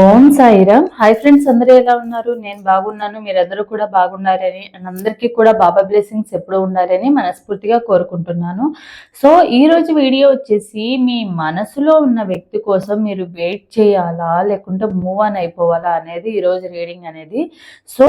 ఓం Sairam. Hi friends అందరూ ఎలా ఉన్నారు? నేను బాగున్నాను మీరందరూ కూడా బాగున్నారని అండ్ అందరికీ కూడా బాబా బ్లెస్సింగ్స్ ఎప్పుడూ ఉండాలని మనస్ఫూర్తిగా కోరుకుంటున్నాను. సో ఈ రోజు వీడియో వచ్చేసి మీ మనసులో ఉన్న వ్యక్తి కోసం మీరు వెయిట్ చేయాలా లేకుంటే మూవ్ ఆన్ అయిపోవాలా అనేది ఈరోజు రీడింగ్ అనేది. సో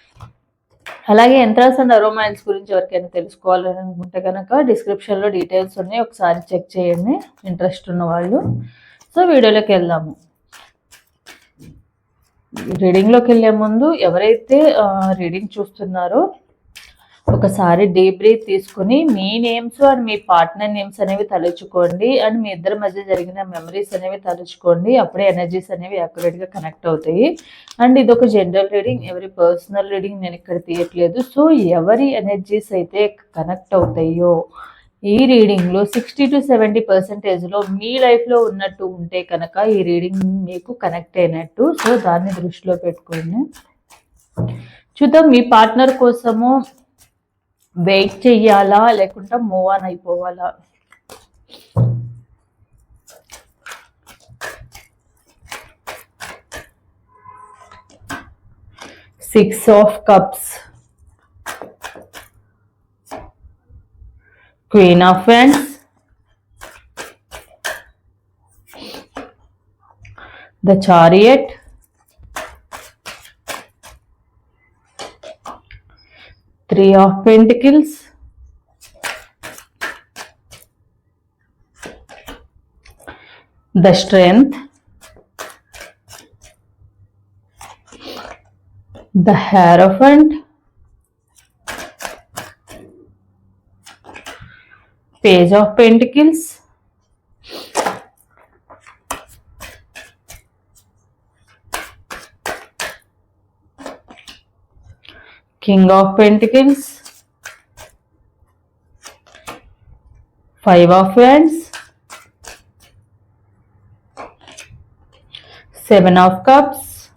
అలాగే ఎంట్రన్స్ అండ్ అరోమాయిల్స్ గురించి ఎవరికైనా తెలుసుకోవాలని అనుకుంటే కనుక డిస్క్రిప్షన్లో డీటెయిల్స్ ఉన్నాయి. ఒకసారి చెక్ చేయండి. ఇంట్రెస్ట్ ఉన్న వాళ్ళు. సో వీడియోలోకి వెళ్దాము. రీడింగ్లోకి వెళ్ళే ముందు ఎవరైతే రీడింగ్ చూస్తున్నారో ఒకసారి డీప్ బ్రీత్ తీసుకుని మీ నేమ్స్ అండ్ మీ పార్ట్నర్ నేమ్స్ అనేవి తలుచుకోండి అండ్ మీ ఇద్దరి మధ్య జరిగిన మెమరీస్ అనేవి తలుచుకోండి. అప్పుడే ఎనర్జీస్ అనేవి గా కనెక్ట్ అవుతాయి. అండ్ ఇది ఒక జనరల్ రీడింగ్ ఎవరి పర్సనల్ రీడింగ్ నేను ఇక్కడ తీయట్లేదు. సో ఎవరి ఎనర్జీస్ అయితే కనెక్ట్ అవుతాయో ఈ రీడింగ్లో సిక్స్టీ టు సెవెంటీ పర్సెంటేజ్లో మీ లైఫ్లో ఉన్నట్టు ఉంటే కనుక ఈ రీడింగ్ మీకు కనెక్ట్ అయినట్టు. సో దాన్ని దృష్టిలో పెట్టుకోండి. చూద్దాం మీ పార్ట్నర్ కోసము వెయిట్ చెయ్యాలా? లేకుంటే move on అయిపోవాలా? Six of cups queen of friends the chariot three of pentacles. The strength. The hierophant. Page of pentacles King of Pentacles, Five of Wands, Seven of Cups,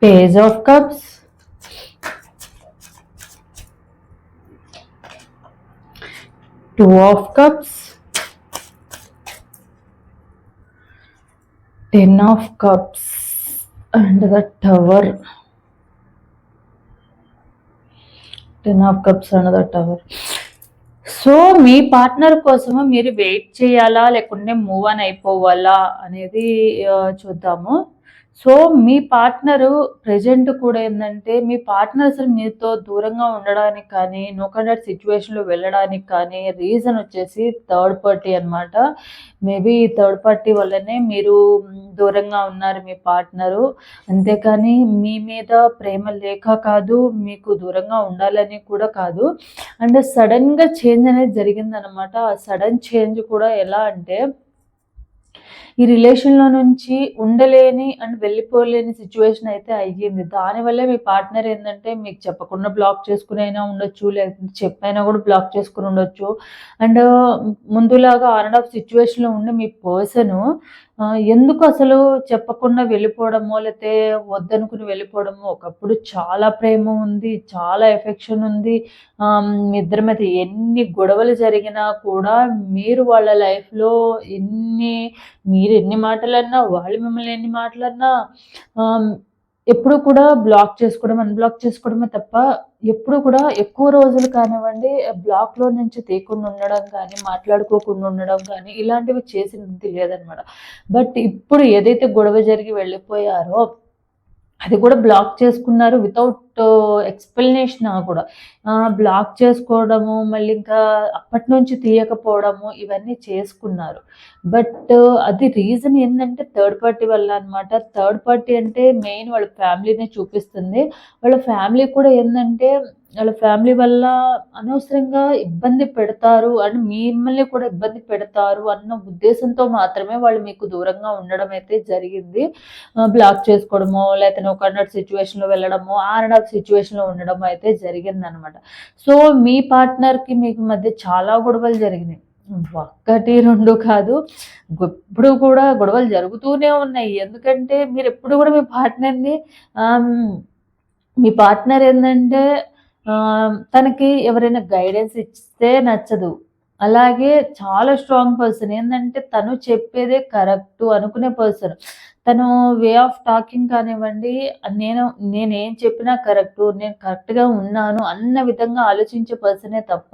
Page of Cups, Two of Cups, Ten of Cups. And the tower ten of cups and the tower so me partner కోసము మీరు wait చేయాలా? లేకుంటే move on అయిపోవాలా? అనేది చూద్దాము. So మీ partner present కూడా ఏంటంటే మీ పార్ట్నర్ అసలు మీతో దూరంగా ఉండడానికి కానీ నో కండక్ట్ సిచ్యువేషన్లో వెళ్ళడానికి కానీ రీజన్ వచ్చేసి థర్డ్ పార్టీ అనమాట మేబీ థర్డ్ పార్టీ వల్లనే మీరు దూరంగా ఉన్నారు మీ పార్ట్నరు. అంతేకాని మీ మీద ప్రేమ లేక కాదు మీకు దూరంగా ఉండాలని కూడా కాదు. అండ్ సడన్గా చేంజ్ అనేది జరిగిందనమాట ఆ సడన్ చేంజ్ కూడా ఎలా అంటే ఈ రిలేషన్లో నుంచి ఉండలేని అండ్ వెళ్ళిపోలేని సిచ్యువేషన్ అయితే అయ్యింది. దానివల్లే మీ పార్ట్నర్ ఏంటంటే మీకు చెప్పకుండా బ్లాక్ చేసుకుని అయినా ఉండొచ్చు లేకపోతే చెప్పైనా కూడా బ్లాక్ చేసుకుని ఉండొచ్చు. అండ్ uh, ముందులాగా ఆన్ అండ్ ఆఫ్ సిచ్యువేషన్లో ఉండి మీ పర్సను ఎందుకు అసలు చెప్పకుండా వెళ్ళిపోవడమో లేకపోతే వద్దనుకుని వెళ్ళిపోవడమో ఒకప్పుడు చాలా ప్రేమ ఉంది చాలా ఎఫెక్షన్ ఉంది. మీ ఇద్దరి మీద ఎన్ని గొడవలు జరిగినా కూడా మీరు వాళ్ళ లైఫ్లో ఎన్ని మీరు ఎన్ని మాటలన్నా వాళ్ళు మిమ్మల్ని ఎన్ని మాటలన్నా ఎప్పుడు కూడా బ్లాక్ చేసుకోవడం అన్బ్లాక్ చేసుకోవడమే తప్ప ఎప్పుడు కూడా ఎక్కువ రోజులు కానివ్వండి బ్లాక్లో నుంచి తీయకుండా ఉండడం కానీ మాట్లాడుకోకుండా ఉండడం కానీ ఇలాంటివి చేసినది లేదనమాట బట్ ఇప్పుడు ఏదైతే గొడవ జరిగి వెళ్ళిపోయారో అది కూడా బ్లాక్ చేసుకున్నారు వితౌట్ ఎక్స్ప్లెనేషన్ uh, కూడా. బ్లాక్ చేసుకోవడము మళ్ళీ ఇంకా అప్పటి నుంచి తీయకపోవడము ఇవన్నీ చేసుకున్నారు. బట్ uh, అది రీజన్ ఏంటంటే థర్డ్ పార్టీ వల్ల అనమాట థర్డ్ పార్టీ అంటే మెయిన్ వాళ్ళ ఫ్యామిలీనే చూపిస్తుంది. వాళ్ళ ఫ్యామిలీ కూడా ఏంటంటే వాళ్ళ ఫ్యామిలీ వల్ల అనవసరంగా ఇబ్బంది పెడతారు అండ్ మిమ్మల్ని కూడా ఇబ్బంది పెడతారు అన్న ఉద్దేశంతో మాత్రమే వాళ్ళు మీకు దూరంగా ఉండడం అయితే జరిగింది. బ్లాక్ చేసుకోవడమో లేకపోతే ఒక అన్నట్టు సిచ్యువేషన్లో వెళ్ళడమో ఆర్ అండ్ ఆఫ్ సిచ్యువేషన్లో ఉండడం అయితే జరిగింది అనమాట సో మీ పార్ట్నర్కి మీకు మధ్య చాలా గొడవలు జరిగినాయి. ఒక్కటి రెండు కాదు. ఎప్పుడు కూడా గొడవలు జరుగుతూనే ఉన్నాయి. ఎందుకంటే మీరు ఎప్పుడు కూడా మీ పార్ట్నర్ని మీ పార్ట్నర్ ఏంటంటే తనకి ఎవరైనా గైడెన్స్ ఇస్తే నచ్చదు. అలాగే చాలా స్ట్రాంగ్ పర్సన్ ఏంటంటే తను చెప్పేదే కరెక్ట్ అనుకునే పర్సన్ తను వే ఆఫ్ టాకింగ్ కానివ్వండి నేను నేనేం చెప్పినా కరెక్ట్ నేను కరెక్ట్గా ఉన్నాను అన్న విధంగా ఆలోచించే పర్సనే తప్ప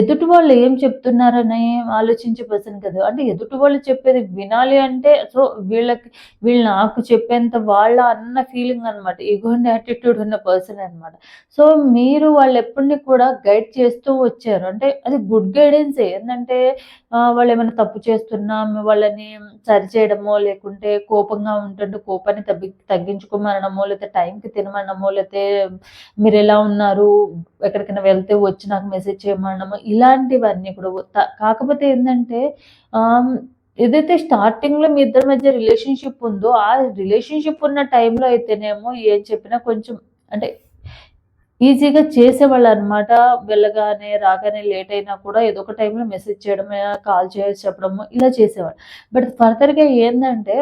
ఎదుటి వాళ్ళు ఏం చెప్తున్నారని ఆలోచించే పర్సన్ కదా. అంటే ఎదుటి వాళ్ళు చెప్పేది వినాలి అంటే సో వీళ్ళకి వీళ్ళు నాకు చెప్పేంత వాళ్ళ అన్న ఫీలింగ్ అనమాట ఈగో యాటిట్యూడ్ ఉన్న పర్సన్ అనమాట సో మీరు వాళ్ళు ఎప్పటిని కూడా గైడ్ చేస్తూ వచ్చారు? అంటే అది గుడ్ గైడెన్స్ ఏంటంటే వాళ్ళు ఏమైనా తప్పు చేస్తున్నా వాళ్ళని సరిచేయడమో లేకుంటే కోపంగా ఉంటుంటే కోపాన్ని తగ్గి తగ్గించుకోమనడమో లేకపోతే టైంకి తినమనడమో లేకపోతే మీరు ఎలా ఉన్నారు ఎక్కడికైనా వెళ్తే వచ్చి నాకు మెసేజ్ చేయమనడము ఇలాంటివన్నీ కూడా కాకపోతే ఏంటంటే ఏదైతే స్టార్టింగ్లో మీ ఇద్దరి మధ్య రిలేషన్షిప్ ఉందో ఆ రిలేషన్షిప్ ఉన్న టైంలో అయితేనేమో ఏం చెప్పినా కొంచెం అంటే ఈజీగా చేసేవాళ్ళు అనమాట వెళ్ళగానే రాగానే లేట్ అయినా కూడా ఏదో ఒక టైంలో మెసేజ్ చేయడమే కాల్ చేసి చెప్పడము ఇలా చేసేవాళ్ళు. బట్ ఫర్దర్గా ఏంటంటే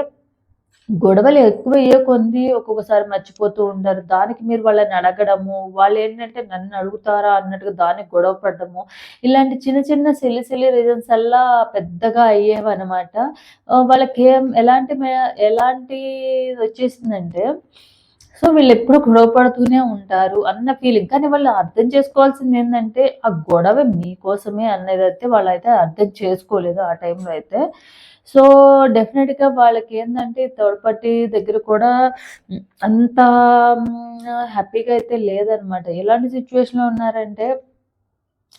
గొడవలు ఎక్కువయ్యే కొంది ఒక్కొక్కసారి మర్చిపోతూ ఉంటారు. దానికి మీరు వాళ్ళని అడగడము వాళ్ళు ఏంటంటే నన్ను అడుగుతారా అన్నట్టుగా దానికి గొడవ పడడము. ఇలాంటి చిన్న చిన్న సిలి సిలి రీజన్స్ అలా పెద్దగా అయ్యేవన్నమాట. వాళ్ళకి ఏం ఎలాంటి ఎలాంటి వచ్చేసిందంటే సో వీళ్ళు ఎప్పుడు గొడవ పడుతూనే ఉంటారు అన్న ఫీలింగ్ కానీ వాళ్ళు అర్థం చేసుకోవాల్సింది ఏంటంటే ఆ గొడవ మీకోసమే అన్నది అయితే వాళ్ళైతే అర్థం చేసుకోలేదు ఆ టైంలో అయితే సో డెఫినెట్‌గా వాళ్ళకి ఏంటంటే థర్డ్ పార్టీ దగ్గర కూడా అంత హ్యాపీగా అయితే లేదనమాట. ఎలాంటి సిచ్యువేషన్‌లో ఉన్నారంటే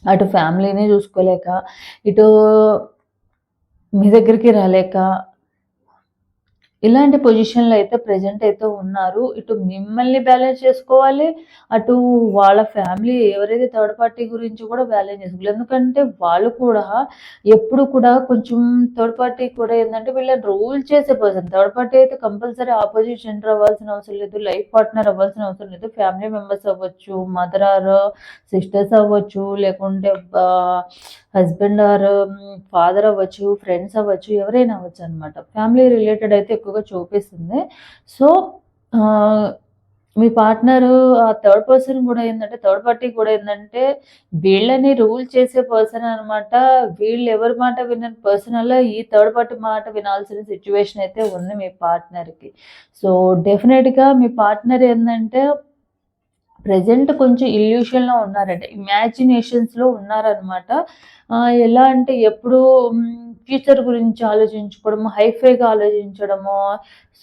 అటు ఫ్యామిలీనే చూసుకోలేక, ఇటు మీ దగ్గరికి రాలేక ఇలాంటి పొజిషన్‌లో అయితే ప్రజెంట్ అయితే ఉన్నారు. ఇటు మిమ్మల్ని బ్యాలెన్స్ చేసుకోవాలి. అటు వాళ్ళ ఫ్యామిలీ ఎవరైతే థర్డ్ పార్టీ గురించి కూడా బ్యాలెన్స్ చేసుకోవాలి. ఎందుకంటే వాళ్ళు కూడా ఎప్పుడు కూడా కొంచెం థర్డ్ పార్టీ కూడా ఏంటంటే వీళ్ళని రూల్ చేసే పర్సన్. థర్డ్ పార్టీ అయితే కంపల్సరీ ఆపోజిట్ జెండర్ అవ్వాల్సిన అవసరం లేదు. లైఫ్ పార్ట్నర్ అవ్వాల్సిన అవసరం లేదు. ఫ్యామిలీ మెంబర్స్ అవ్వచ్చు, మదర్ ఆర్ సిస్టర్స్ అవ్వచ్చు, లేకుంటే హస్బెండ్ ఆర్ ఫాదర్ అవ్వచ్చు, ఫ్రెండ్స్ అవ్వచ్చు, ఎవరైనా అవ్వచ్చు అనమాట. ఫ్యామిలీ రిలేటెడ్ అయితే ఎక్కువ ఎక్కువగా చూపిస్తుంది సో మీ పార్ట్నరు ఆ థర్డ్ పర్సన్ కూడా ఏంటంటే థర్డ్ పార్టీ కూడా ఏంటంటే వీళ్ళని రూల్ చేసే పర్సన్ అనమాట వీళ్ళు ఎవరి మాట వినని పర్సన్ అలా ఈ థర్డ్ పార్టీ మాట వినాల్సిన సిచ్యువేషన్ అయితే ఉంది మీ పార్ట్నర్కి. సో డెఫినెట్గా మీ పార్ట్నర్ ఏంటంటే ప్రజెంట్ కొంచెం ఇల్యూషన్లో ఉన్నారంటే. ఇమాజినేషన్స్లో ఉన్నారనమాట ఎలా అంటే ఎప్పుడు ఫ్యూచర్ గురించి ఆలోచించుకోవడము హైఫైగా ఆలోచించడము.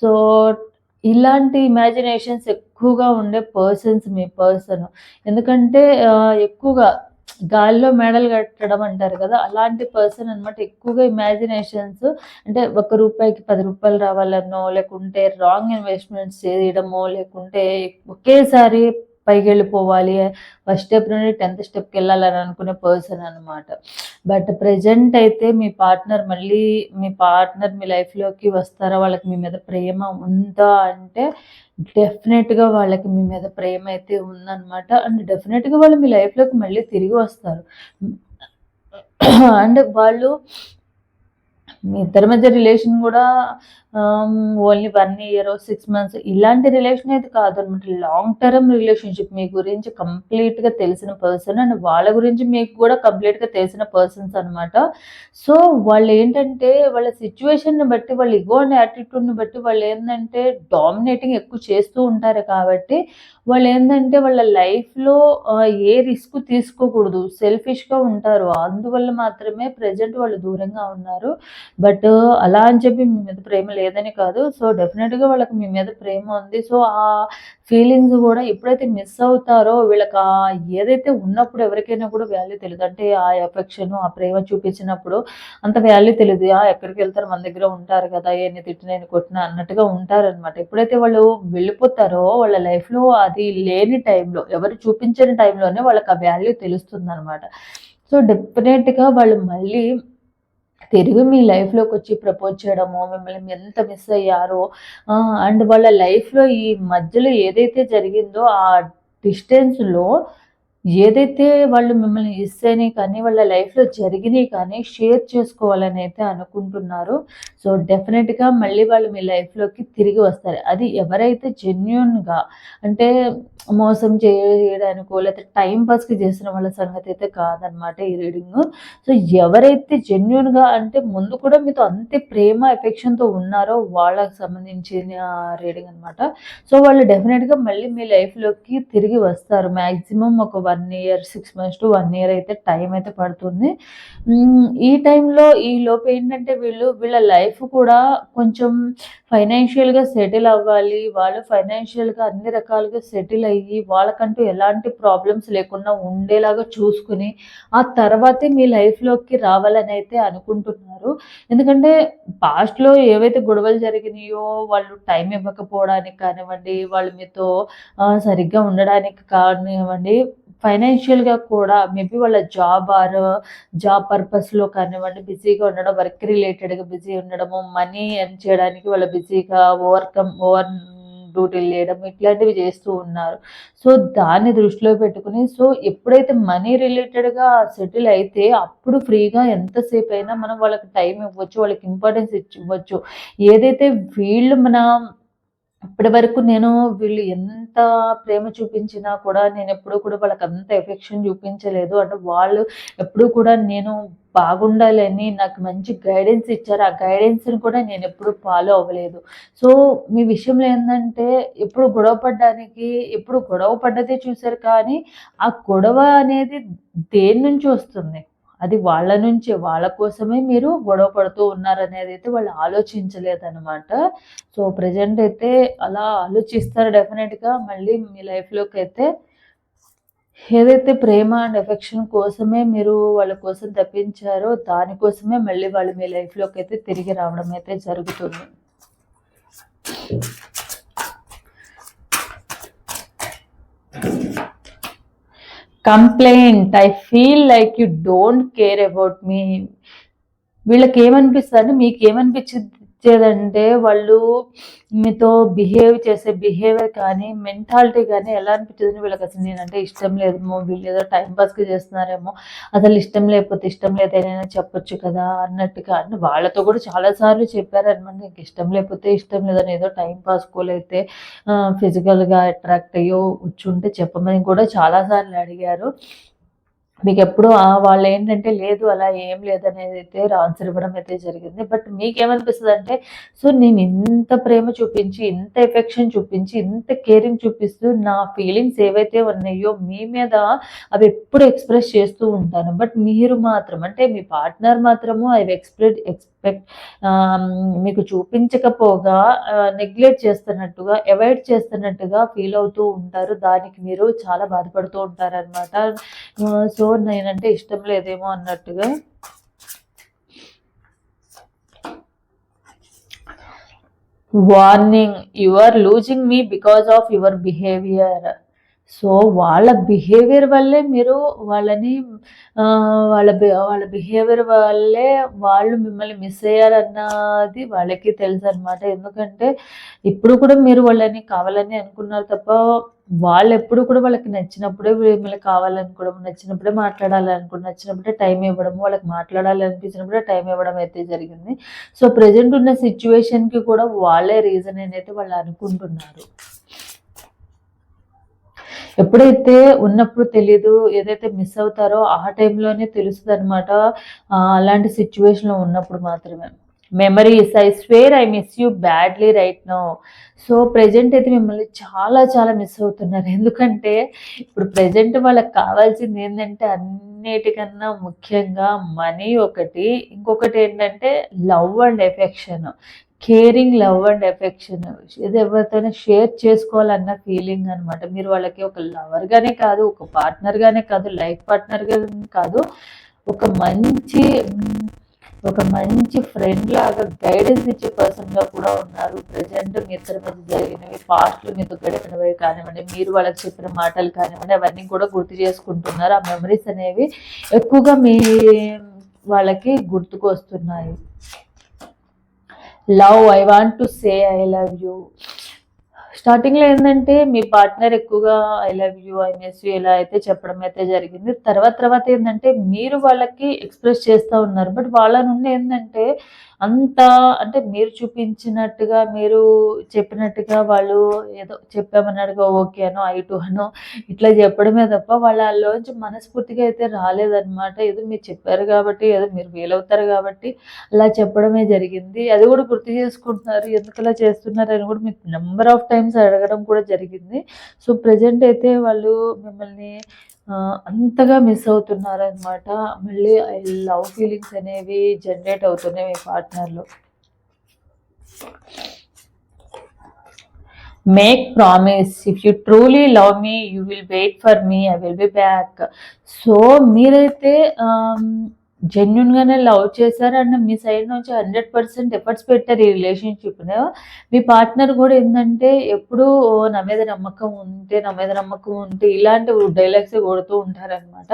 సో ఇలాంటి ఇమాజినేషన్స్ ఎక్కువగా ఉండే పర్సన్స్ మీ పర్సన్ ఎందుకంటే ఎక్కువగా గాలిలో మెడల్ కట్టడం అంటారు కదా అలాంటి పర్సన్ అనమాట ఎక్కువగా ఇమాజినేషన్స్ అంటే ఒక రూపాయికి పది రూపాయలు రావాలనో లేకుంటే రాంగ్ ఇన్వెస్ట్మెంట్స్ చేయడమో లేకుంటే ఒకేసారి పైకి వెళ్ళిపోవాలి ఫస్ట్ స్టెప్ నుండి టెన్త్ స్టెప్కి వెళ్ళాలని అనుకునే పర్సన్ అనమాట బట్ ప్రజెంట్ అయితే మీ పార్ట్నర్ మళ్ళీ మీ పార్ట్నర్ మీ లైఫ్లోకి వస్తారా? వాళ్ళకి మీ మీద ప్రేమ ఉందా అంటే డెఫినెట్గా వాళ్ళకి మీ మీద ప్రేమ అయితే ఉందన్నమాట. అండ్ డెఫినెట్గా వాళ్ళు మీ లైఫ్లోకి మళ్ళీ తిరిగి వస్తారు. అండ్ వాళ్ళు మీ ఇద్దరి మధ్య రిలేషన్ కూడా only one year six months ఇలాంటి రిలేషన్ అయితే కాదు అనమాట లాంగ్ టర్మ్ రిలేషన్షిప్ మీ గురించి కంప్లీట్గా తెలిసిన పర్సన్ అండ్ వాళ్ళ గురించి మీకు కూడా కంప్లీట్గా తెలిసిన పర్సన్స్ అనమాట సో వాళ్ళు ఏంటంటే వాళ్ళ సిచ్యువేషన్ని బట్టి వాళ్ళ ఇగో అండ్ యాటిట్యూడ్ని బట్టి వాళ్ళు ఏంటంటే డామినేటింగ్ ఎక్కువ చేస్తూ ఉంటారు కాబట్టి వాళ్ళు ఏంటంటే వాళ్ళ లైఫ్లో ఏ రిస్క్ తీసుకోకూడదు. సెల్ఫిష్గా ఉంటారు. అందువల్ల మాత్రమే ప్రజెంట్ వాళ్ళు దూరంగా ఉన్నారు. బట్ అలా అని చెప్పి మీ మీద ప్రేమ లేదని కాదు. సో డెఫినెట్గా వాళ్ళకి మీ మీద ప్రేమ ఉంది. సో ఆ ఫీలింగ్స్ కూడా ఎప్పుడైతే మిస్ అవుతారో వీళ్ళకి ఆ ఏదైతే ఉన్నప్పుడు ఎవరికైనా కూడా వాల్యూ తెలియదు అంటే ఆ ఎఫెక్షన్ ఆ ప్రేమ చూపించినప్పుడు అంత వాల్యూ తెలియదు ఆ ఎక్కడికి వెళ్తారు? మన దగ్గర ఉంటారు కదా. ఎన్ని తిట్టిన ఎన్ని కొట్టినా అన్నట్టుగా ఉంటారనమాట ఎప్పుడైతే వాళ్ళు వెళ్ళిపోతారో వాళ్ళ లైఫ్లో అది లేని టైంలో ఎవరు చూపించని టైంలోనే వాళ్ళకి ఆ వాల్యూ తెలుస్తుంది అనమాట సో డెఫినెట్గా వాళ్ళు మళ్ళీ తిరిగి మీ లైఫ్లోకి వచ్చి ప్రపోజ్ చేయడము మిమ్మల్ని ఎంత మిస్ అయ్యారో అండ్ వాళ్ళ లైఫ్లో ఈ మధ్యలో ఏదైతే జరిగిందో ఆ డిస్టెన్స్లో ఏదైతే వాళ్ళు మిమ్మల్ని ఇస్తేనే కానీ వాళ్ళ లైఫ్లో జరిగినాయి కానీ షేర్ చేసుకోవాలని అయితే అనుకుంటున్నారు. సో డెఫినెట్గా మళ్ళీ వాళ్ళు మీ లైఫ్లోకి తిరిగి వస్తారు. అది ఎవరైతే జెన్యున్గా అంటే మోసం చేయడానికో లేకపోతే టైం పాస్కి చేసిన వాళ్ళ సంగతి అయితే కాదనమాట ఈ రీడింగ్ సో ఎవరైతే జెన్యున్గా అంటే ముందు కూడా మీతో అంతే ప్రేమ ఎఫెక్షన్తో ఉన్నారో వాళ్ళకి సంబంధించిన రీడింగ్ అనమాట సో వాళ్ళు డెఫినెట్గా మళ్ళీ మీ లైఫ్లోకి తిరిగి వస్తారు. మ్యాక్సిమం ఒక one year six months to one year అయితే టైం అయితే పడుతుంది. ఈ టైంలో ఈ లోపు ఏంటంటే వీళ్ళు వీళ్ళ లైఫ్ కూడా కొంచెం ఫైనాన్షియల్గా సెటిల్ అవ్వాలి. వాళ్ళు ఫైనాన్షియల్గా అన్ని రకాలుగా సెటిల్ అయ్యి వాళ్ళకంటూ ఎలాంటి ప్రాబ్లమ్స్ లేకుండా ఉండేలాగా చూసుకుని ఆ తర్వాతే మీ లైఫ్లోకి రావాలని అయితే అనుకుంటున్నారు. ఎందుకంటే పాస్ట్లో ఏవైతే గొడవలు జరిగినాయో వాళ్ళు టైం ఇవ్వకపోవడానికి కానివ్వండి వాళ్ళు మీతో సరిగ్గా ఉండడానికి కానివ్వండి ఫైనాన్షియల్గా కూడా మేబీ వాళ్ళ జాబ్ ఆర్ జాబ్ పర్పస్లో కానివ్వండి బిజీగా ఉండడం వర్క్ రిలేటెడ్గా బిజీ ఉండడము మనీ ఎర్న్ చేయడానికి వాళ్ళ బిజీగా ఓవర్కమ్ ఓవర్ డ్యూటీలు చేయడం ఇట్లాంటివి చేస్తూ ఉన్నారు. సో దాన్ని దృష్టిలో పెట్టుకుని సో ఎప్పుడైతే మనీ రిలేటెడ్గా సెటిల్ అయితే అప్పుడు ఫ్రీగా ఎంతసేపు అయినా మనం వాళ్ళకి టైం ఇవ్వచ్చు వాళ్ళకి ఇంపార్టెన్స్ ఇచ్చి ఇవ్వచ్చు. ఏదైతే వీళ్ళు మన ఇప్పటి వరకు నేను వీళ్ళు ఎంత ప్రేమ చూపించినా కూడా నేను ఎప్పుడు కూడా వాళ్ళకి అంత ఎఫెక్షన్ చూపించలేదు. అంటే వాళ్ళు ఎప్పుడు కూడా నేను బాగుండాలని నాకు మంచి గైడెన్స్ ఇచ్చారు. ఆ గైడెన్స్ని కూడా నేను ఎప్పుడు ఫాలో అవ్వలేదు. సో మీ విషయంలో ఏంటంటే ఎప్పుడు గొడవ పడ్డానికి ఎప్పుడు గొడవ పడ్డదే చూసారు కానీ ఆ గొడవ అనేది దేని నుంచి వస్తుంది? అది వాళ్ళ నుంచే వాళ్ళ కోసమే మీరు గొడవ పడుతూ ఉన్నారనేది అయితే వాళ్ళు ఆలోచించలేదన్నమాట. సో ప్రజెంట్ అయితే అలా ఆలోచిస్తారు డెఫినెట్గా మళ్ళీ మీ లైఫ్లోకి అయితే ఏదైతే ప్రేమ అండ్ ఎఫెక్షన్ కోసమే మీరు వాళ్ళ కోసం తప్పించారో దానికోసమే మళ్ళీ వాళ్ళు మీ లైఫ్లోకి అయితే తిరిగి రావడం అయితే జరుగుతుంది. Complaint. I feel like you don't care about me. వీళ్ళకి ఏమనిపిస్తుంది మీకు ఏమనిపించింది ఇచ్చేదంటే వాళ్ళు మీతో బిహేవ్ చేసే బిహేవియర్ కానీ మెంటాలిటీ కానీ ఎలా అనిపించదు వీళ్ళకి అసలు నేనంటే ఇష్టం లేదేమో. వీళ్ళు ఏదో టైం పాస్కి చేస్తున్నారేమో. అసలు ఇష్టం లేకపోతే ఇష్టం లేదైనా చెప్పొచ్చు కదా అన్నట్టుగా అని వాళ్ళతో కూడా చాలాసార్లు చెప్పారనమాట. నీకు ఇష్టం లేకపోతే ఇష్టం లేదని ఏదో టైం పాస్కోలైతే ఫిజికల్గా అట్రాక్ట్ అయ్యో వచ్చుంటే చెప్పమని కూడా చాలాసార్లు అడిగారు. మీకు ఎప్పుడు వాళ్ళు ఏంటంటే లేదు అలా ఏం లేదనేది అయితే ఆన్సర్ ఇవ్వడం అయితే జరిగింది. బట్ మీకేమనిపిస్తుంది అంటే సో నేను ఇంత ప్రేమ చూపించి ఇంత ఎఫెక్షన్ చూపించి ఇంత కేరింగ్ చూపిస్తూ నా ఫీలింగ్స్ ఏవైతే ఉన్నాయో మీ మీద అవి ఎప్పుడు ఎక్స్ప్రెస్ చేస్తూ ఉంటాను. బట్ మీరు మాత్రం అంటే మీ పార్ట్నర్ మాత్రము అవి ఎక్స్ప్రెస్ ఎక్స్పెక్ట్ మీకు చూపించకపోగా నెగ్లెక్ట్ చేస్తున్నట్టుగా అవాయిడ్ చేస్తున్నట్టుగా ఫీల్ అవుతూ ఉంటారు. దానికి మీరు చాలా బాధపడుతూ ఉంటారనమాట సో నేనంటే ఇష్టం లేదేమో అన్నట్టుగా. Warning you are losing me because of your behaviour so వాళ్ళ బిహేవియర్ వల్లే మీరు వాళ్ళని వాళ్ళ వాళ్ళ బిహేవియర్ వల్లే వాళ్ళు మిమ్మల్ని మిస్ అయ్యారన్నది వాళ్ళకి తెలుసు అనమాట ఎందుకంటే ఇప్పుడు కూడా మీరు వాళ్ళని కావాలని అనుకున్నారు తప్ప వాళ్ళు ఎప్పుడు కూడా వాళ్ళకి నచ్చినప్పుడే మిమ్మల్ని కావాలనుకోవడం నచ్చినప్పుడే మాట్లాడాలనుకోవడం నచ్చినప్పుడే టైం ఇవ్వడం వాళ్ళకి మాట్లాడాలి అనిపించినప్పుడే టైం ఇవ్వడం అయితే జరిగింది. సో ప్రజెంట్ ఉన్న సిచ్యువేషన్కి కూడా వాళ్ళే రీజన్ అయితే వాళ్ళు అనుకుంటున్నారు. ఎప్పుడైతే ఉన్నప్పుడు తెలీదు ఏదైతే మిస్ అవుతారో ఆ టైంలోనే తెలుస్తుంది అనమాట అలాంటి సిచ్యువేషన్లో ఉన్నప్పుడు మాత్రమే. Memories I swear I miss you badly right no so present అయితే మిమ్మల్ని చాలా చాలా మిస్ అవుతున్నారు. ఎందుకంటే ఇప్పుడు ప్రజెంట్ వాళ్ళకి కావాల్సింది ఏంటంటే అన్నిటికన్నా ముఖ్యంగా మనీ ఒకటి. ఇంకొకటి ఏంటంటే love and affection caring love and affection ఇది ఎవరితోనే షేర్ చేసుకోవాలన్న ఫీలింగ్ అనమాట మీరు వాళ్ళకి ఒక లవర్గానే కాదు ఒక పార్ట్నర్గానే కాదు లైఫ్ పార్ట్నర్గా కాదు ఒక మంచి ఒక మంచి ఫ్రెండ్ లాగా గైడెన్స్ ఇచ్చే పర్సన్గా కూడా ఉన్నారు. ప్రజెంట్ మీ ఇద్దరి మధ్య జరిగినవి పాస్ట్లో మీతో గడిపినవి కానివ్వండి మీరు వాళ్ళకి చెప్పిన మాటలు కానివ్వండి అవన్నీ కూడా గుర్తు చేసుకుంటున్నారు. ఆ మెమరీస్ అనేవి ఎక్కువగా మీ వాళ్ళకి గుర్తుకు వస్తున్నాయి. Love I want to say I love you స్టార్టింగ్లో ఏంటంటే మీ పార్ట్నర్ ఎక్కువగా I love you I miss you ఇలా అయితే చెప్పడం అయితే జరిగింది. తర్వాత తర్వాత ఏంటంటే మీరు వాళ్ళకి ఎక్స్ప్రెస్ చేస్తూ ఉన్నారు. బట్ వాళ్ళ నుండి ఏంటంటే అంత అంటే మీరు చూపించినట్టుగా మీరు చెప్పినట్టుగా వాళ్ళు ఏదో చెప్పామన్నట్టుగా ఓకే అనో ఐ టు అనో ఇట్లా చెప్పడమే తప్ప వాళ్ళలోంచి మనస్ఫూర్తిగా అయితే రాలేదన్నమాట. ఏదో మీరు చెప్పారు కాబట్టి ఏదో మీరు వీలవుతారు కాబట్టి అలా చెప్పడమే జరిగింది. అది కూడా గుర్తు చేసుకుంటున్నారు. ఎందుకు అలా చేస్తున్నారు అని కూడా మీకు నెంబర్ ఆఫ్ టైమ్స్ అడగడం కూడా జరిగింది. సో ప్రజెంట్ అయితే వాళ్ళు మిమ్మల్ని అంతగా మిస్ అవుతున్నారనమాట మళ్ళీ ఐ లవ్ ఫీలింగ్స్ అనేవి జనరేట్ అవుతున్నాయి మీ పార్ట్నర్లో. Make promise if you truly love me you will wait for me I will be back so మీరైతే జెన్యున్ గానే లవ్ చేశారు అండ్ మీ సైడ్ నుంచి హండ్రెడ్ పర్సెంట్ ఎఫర్ట్స్ పెట్టారు ఈ రిలేషన్షిప్ మీ పార్ట్నర్ కూడా ఏంటంటే ఎప్పుడు "ఓ, నా మీద నమ్మకం ఉంటే నా మీద నమ్మకం ఉంటే ఇలాంటి డైలాగ్స్ కొడుతూ ఉంటారనమాట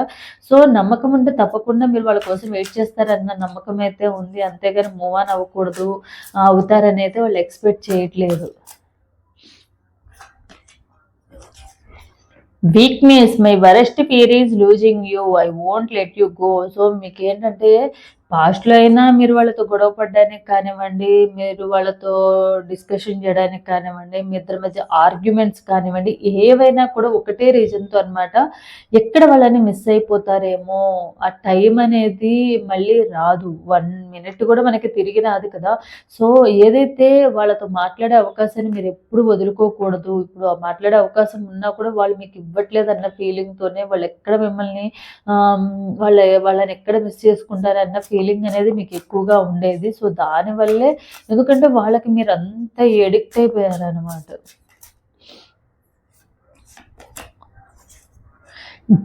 సో నమ్మకం ఉంటే తప్పకుండా మీరు వాళ్ళ కోసం వెయిట్ చేస్తారన్న నమ్మకం అయితే ఉంది. అంతేగాని మూవ్ ఆన్ అవ్వకూడదు అవుతారని అయితే వాళ్ళు ఎక్స్పెక్ట్ చేయట్లేదు. Weakness my worst fear is losing you I won't let you go so మీకు ఏంటంటే పాస్ట్లో అయినా మీరు వాళ్ళతో గొడవ పడడానికి కానివ్వండి మీరు వాళ్ళతో డిస్కషన్ చేయడానికి కానివ్వండి మీ ఇద్దరి మధ్య ఆర్గ్యుమెంట్స్ కానివ్వండి ఏవైనా కూడా ఒకటే రీజన్తో అన్నమాట ఎక్కడ వాళ్ళని మిస్ అయిపోతారేమో ఆ టైం అనేది మళ్ళీ రాదు. వన్ మినిట్ కూడా మనకి తిరిగి రాదు కదా. సో ఏదైతే వాళ్ళతో మాట్లాడే అవకాశాన్ని మీరు ఎప్పుడు వదులుకోకూడదు ఇప్పుడు మాట్లాడే అవకాశం ఉన్నా కూడా వాళ్ళు మీకు ఇవ్వట్లేదు అన్న ఫీలింగ్తోనే వాళ్ళు ఎక్కడ మిమ్మల్ని వాళ్ళ వాళ్ళని ఎక్కడ మిస్ చేసుకుంటారన్న ఫీలింగ్ ఫీలింగ్ అనేది మీకు ఎక్కువగా ఉండేది. సో దానివల్లే ఎందుకంటే వాళ్ళకి మీరు అంత addict అయిపోయారనమాట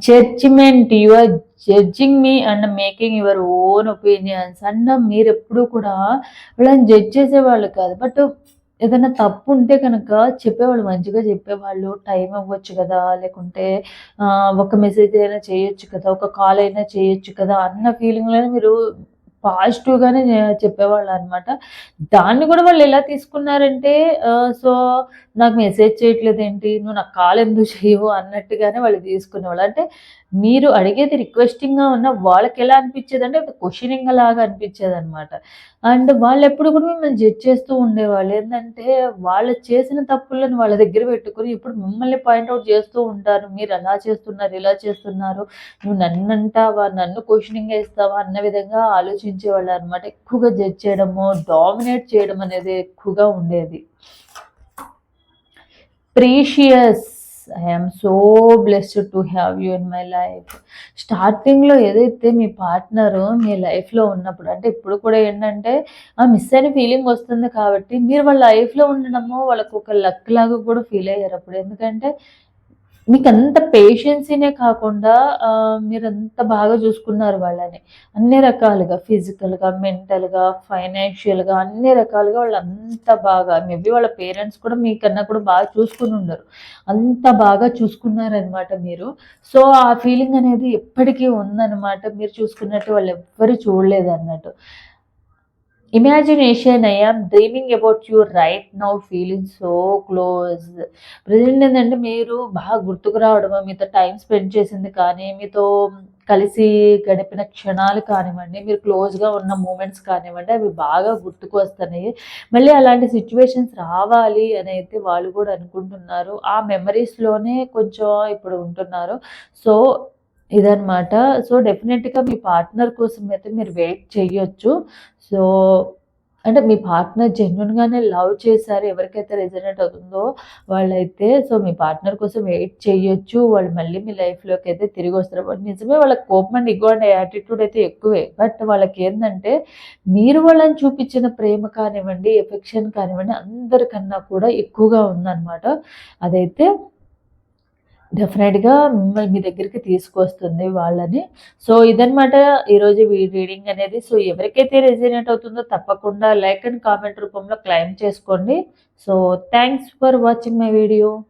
judgement you are judging me and making your own opinions and మీరు ఎప్పుడు కూడా వాళ్ళని జడ్జ్ చేసేవాళ్ళు కాదు. బట్ ఏదైనా తప్పు ఉంటే కనుక చెప్పేవాళ్ళు మంచిగా చెప్పేవాళ్ళు టైం ఇవ్వచ్చు కదా లేకుంటే ఒక మెసేజ్ అయినా చేయొచ్చు కదా ఒక కాల్ అయినా చేయొచ్చు కదా అన్న ఫీలింగ్లోనే మీరు పాజిటివ్గానే చెప్పేవాళ్ళు అనమాట దాన్ని కూడా వాళ్ళు ఎలా తీసుకున్నారంటే సో నాకు మెసేజ్ చేయట్లేదు ఏంటి నువ్వు నాకు కాల్ ఎందుకు చేయవు? అన్నట్టుగానే వాళ్ళు తీసుకునేవాళ్ళు. అంటే మీరు అడిగేది రిక్వెస్టింగ్గా ఉన్న వాళ్ళకి ఎలా అనిపించేది? అంటే క్వశ్చనింగ్ లాగా అనిపించేది అనమాట అండ్ వాళ్ళు ఎప్పుడు కూడా మిమ్మల్ని జడ్జ్ చేస్తూ ఉండేవాళ్ళు. ఏంటంటే వాళ్ళు చేసిన తప్పులను వాళ్ళ దగ్గర పెట్టుకుని ఇప్పుడు మిమ్మల్ని పాయింట్అవుట్ చేస్తూ ఉంటారు. మీరు అలా చేస్తున్నారు ఇలా చేస్తున్నారు. నువ్వు నన్ను అంటావా నన్ను క్వశ్చనింగ్ వేస్తావా అన్న విధంగా దూషించేవాళ్ళు అనమాట ఎక్కువగా జడ్జ్ చేయడము డామినేట్ చేయడం అనేది ఎక్కువగా ఉండేది. Precious I'm so blessed to have you in my life స్టార్టింగ్లో ఏదైతే మీ పార్ట్నర్ మీ లైఫ్లో ఉన్నప్పుడు అంటే ఇప్పుడు కూడా ఏంటంటే ఆ మిస్ అయిన ఫీలింగ్ వస్తుంది కాబట్టి మీరు వాళ్ళ లైఫ్లో ఉండడము వాళ్ళకు ఒక లక్ లాగా కూడా ఫీల్ అయ్యారు అప్పుడు. ఎందుకంటే మీకు అంత పేషెన్సీనే కాకుండా మీరు అంత బాగా చూసుకున్నారు వాళ్ళని. అన్ని రకాలుగా ఫిజికల్గా మెంటల్గా ఫైనాన్షియల్గా అన్ని రకాలుగా వాళ్ళు అంత బాగా మేబీ వాళ్ళ పేరెంట్స్ కూడా మీకన్నా కూడా బాగా చూసుకుని ఉండరు. అంత బాగా చూసుకున్నారనమాట మీరు. సో ఆ ఫీలింగ్ అనేది ఎప్పటికీ ఉందన్నమాట. మీరు చూసుకున్నట్టు వాళ్ళు ఎవ్వరు చూడలేదు అన్నట్టు imagination I'm dreaming about you right now feeling so close present ఏంటంటే మీరు బాగా గుర్తుకు రావడము మీతో టైం స్పెండ్ చేసింది కానీ మీతో కలిసి గడిపిన క్షణాలు కానివ్వండి మీరు క్లోజ్గా ఉన్న మూమెంట్స్ కానివ్వండి అవి బాగా గుర్తుకు వస్తున్నాయి. మళ్ళీ అలాంటి సిచ్యువేషన్స్ రావాలి అని అయితే వాళ్ళు కూడా అనుకుంటున్నారు. ఆ మెమరీస్లోనే కొంచెం ఇప్పుడు ఉంటున్నారు. సో ఇదనమాట సో డెఫినెట్గా మీ పార్ట్నర్ కోసం అయితే మీరు వెయిట్ చేయొచ్చు సో అంటే మీ పార్ట్నర్ జెన్యున్‌గానే లవ్ చేశారు. ఎవరికైతే రెజొనేట్ అవుతుందో వాళ్ళైతే సో, మీ పార్ట్నర్ కోసం వెయిట్ చేయొచ్చు. వాళ్ళు మళ్ళీ మీ లైఫ్లోకి అయితే తిరిగి వస్తారు బట్ నిజమే వాళ్ళకి కోపం అండ్ ఇగో అండ్ యాటిట్యూడ్ అయితే ఎక్కువే. బట్ వాళ్ళకేందంటే మీరు వాళ్ళని చూపించిన ప్రేమ కానివ్వండి, ఎఫెక్షన్ కానివ్వండి అందరికన్నా కూడా ఎక్కువగా ఉందన్నమాట అదైతే డెఫినెట్‌గా మిమ్మల్ని మీ దగ్గరికి తీసుకొస్తుంది వాళ్ళని. సో, ఇదనమాట ఈరోజు రీడింగ్ అనేది. సో, ఎవరికైతే రెసినేట్ అవుతుందో తప్పకుండా లైక్ అండ్ కామెంట్ రూపంలో క్లెయిమ్ చేసుకోండి. So, thanks for watching my video.